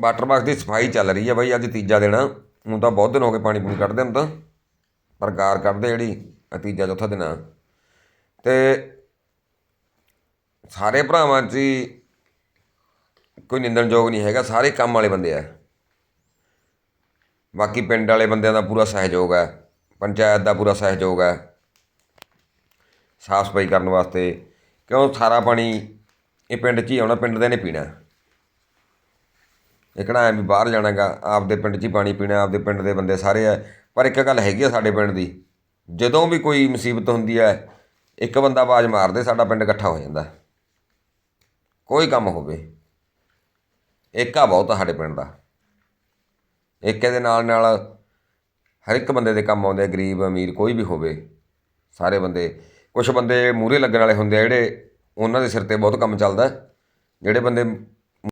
Water box ਦੀ ਸਫ਼ਾਈ ਚੱਲ ਰਹੀ ਹੈ ਬਾਈ, ਅੱਜ ਤੀਜਾ ਦਿਨ ਆ। ਹੁਣ ਤਾਂ ਬਹੁਤ ਦਿਨ ਹੋ ਗਏ ਪਾਣੀ ਪੂਣੀ ਕੱਢਦੇ ਹੁਣ ਤਾਂ, ਪਰ ਗਾਰ ਕੱਢਦੇ ਜਿਹੜੀ ਤੀਜਾ ਚੌਥਾ ਦਿਨ ਆ। ਤੇ ਸਾਰੇ ਭਰਾਵਾਂ 'ਚ ਹੀ ਕੋਈ ਨਿੰਦਣਯੋਗ ਨਹੀਂ ਹੈਗਾ, ਸਾਰੇ ਕੰਮ ਵਾਲੇ ਬੰਦੇ ਆ। ਬਾਕੀ ਪਿੰਡ ਵਾਲੇ ਬੰਦਿਆਂ ਦਾ ਪੂਰਾ ਸਹਿਯੋਗ ਹੈ ਪੰਚਾਇਤ ਦਾ ਪੂਰਾ ਸਹਿਯੋਗ ਹੈ ਸਾਫ਼ ਸਫ਼ਾਈ ਕਰਨ ਵਾਸਤੇ। ਕਿਉਂ ਸਾਰਾ ਪਾਣੀ ਇਹ ਪਿੰਡ 'ਚ ਹੀ ਆਉਣਾ, ਪਿੰਡ ਦੇ ਨੇ ਪੀਣਾ। ਇਹ ਕਿਹੜਾ ਐ ਵੀ ਬਾਹਰ ਜਾਣਾਗਾ, ਆਪਦੇ ਪਿੰਡ 'ਚ ਹੀ ਪਾਣੀ ਪੀਣਾ, ਆਪਦੇ ਪਿੰਡ ਦੇ ਬੰਦੇ ਸਾਰੇ ਆ ਪਰ ਇੱਕ ਗੱਲ ਹੈਗੀ ਆ ਸਾਡੇ ਪਿੰਡ ਦੀ, ਜਦੋਂ ਵੀ ਕੋਈ ਮੁਸੀਬਤ ਹੁੰਦੀ ਹੈ ਇੱਕ ਬੰਦਾ ਆਵਾਜ਼ ਮਾਰਦੇ, ਸਾਡਾ ਪਿੰਡ ਇਕੱਠਾ ਹੋ ਜਾਂਦਾ। ਕੋਈ ਕੰਮ ਹੋਵੇ, ਏਕਾ ਬਹੁਤ ਆ ਸਾਡੇ ਪਿੰਡ ਦਾ। ਏਕੇ ਦੇ ਨਾਲ ਨਾਲ ਹਰ ਇੱਕ ਬੰਦੇ ਦੇ ਕੰਮ ਆਉਂਦੇ ਗਰੀਬ, ਅਮੀਰ, ਕੋਈ ਵੀ ਹੋਵੇ, ਸਾਰੇ ਬੰਦੇ। ਕੁਝ ਬੰਦੇ ਮੂਹਰੇ ਲੱਗਣ ਵਾਲੇ ਹੁੰਦੇ ਆ ਜਿਹੜੇ, ਉਹਨਾਂ ਦੇ ਸਿਰ ਤੇ ਬਹੁਤ ਕੰਮ ਚੱਲਦਾ, ਜਿਹੜੇ ਬੰਦੇ